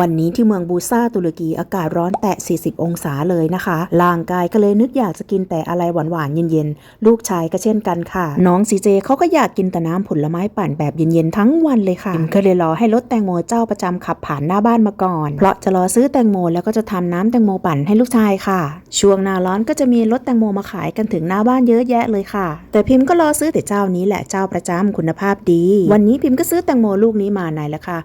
วันนี้ที่เมืองบูซาตุรกีอากาศร้อนแตะ 40 องศาเลยนะคะร่างกายก็เลยนึกอยากจะกินแต่อะไรหวานๆเย็นๆ ลูกชายก็เช่นกันค่ะ น้องซีเจเขาก็อยากกินแต่น้ำผลไม้ปั่นแบบเย็นๆทั้งวันเลยค่ะพิมก็เลยรอให้รถแตงโมเจ้าประจำขับผ่านหน้าบ้านมาก่อน เพราะจะรอซื้อแตงโมแล้วก็จะทำน้ำแตงโมปั่นให้ลูกชายค่ะ ช่วงหน้าร้อนก็จะมีรถแตงโมมาขายกันถึงหน้าบ้านเยอะแยะเลยค่ะ แต่พิมก็รอซื้อแต่เจ้านี้แหละเจ้าประจำคุณภาพดี วันนี้พิมก็ซื้อแตงโมลูกนี้มาในราคา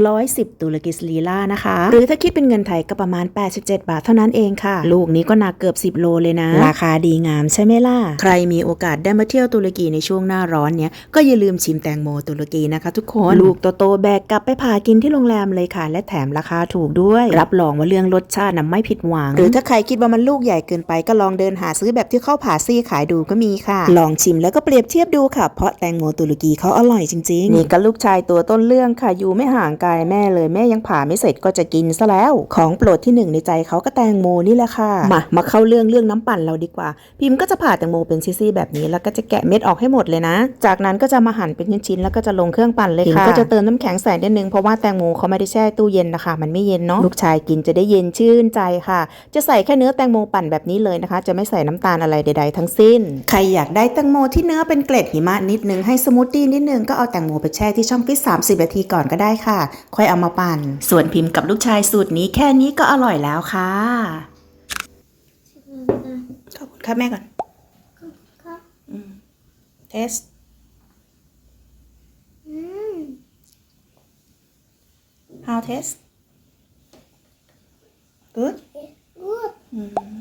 110ตุรกิสลีลานะคะ หรือถ้าคิดเป็นเงินไทยก็ประมาณ 87 บาทเท่านั้นเองค่ะ ลูกนี้ก็หนักเกือบ 10 โลเลยนะ ราคาดีงามใช่ไหมล่ะ ใครมีโอกาสได้มาเที่ยวตุรกีในช่วงหน้าร้อนเนี้ยก็อย่าลืมชิมแตงโมตุรกีนะคะ ทุกคน ลูกโตๆแบกกลับไปพากินที่โรงแรมเลยค่ะ และแถมราคาถูกด้วย รับรองว่าเรื่องรสชาติน่ะไม่ผิดหวัง หรือถ้าใครคิดว่ามันลูกใหญ่เกินไปก็ลองเดินหาซื้อแบบที่เข้าผ่าซี่ขายดูก็มีค่ะ ลองชิมแล้วก็เปรียบเทียบดูค่ะ เพราะแตงโมตุรกีเขาอร่อยจริงๆนี่ก็ลูกชายตัวต้นเรื่องค่ะอยู่ไม่ห่างไกลแม่เลยแม่ยังผ่าไม่เสร็จก็จะกินซะแล้ว ของโปรดที่หนึ่งในใจเขาก็แตงโมนี่แหละค่ะ มามาเข้าเรื่องเรื่องน้ำปั่นเราดีกว่า พิมพ์ก็จะผ่าแตงโมเป็นซี่ๆแบบนี้แล้วก็จะแกะเม็ดออกให้หมดเลยนะ จากนั้นก็จะมาหั่นเป็นชิ้นๆแล้วก็จะลงเครื่องปั่นเลยค่ะพิมก็จะเติมน้ำแข็งใส่นิดนึงเพราะว่าแตงโมเขาไม่ได้แช่ตู้เย็นนะคะ มันไม่เย็นเนาะลูกชายกินจะได้เย็นชื่นใจค่ะ จะใส่แค่เนื้อแตงโมปั่นแบบนี้เลยนะคะ จะไม่ใส่น้ำตาลอะไรใด ๆ ทั้งสิ้น ใครอยากได้แตงโมที่เนื้อเป็นเกล็ดหิมะนิดนึงให้สมูทตี้นิดนึงก็เอาแตงโมไปแช่ที่ช่องฟิต30นาทีก่อนก็ได้ค่ะ ค่อยเอามาปั่นส่วนนพิมพ์กับลูกชายสูตรนี้แค่นี้ก็อร่อยแล้วค่ะ ขอบคุณค่ะแม่ก่อนเทสอืม how taste good good อืม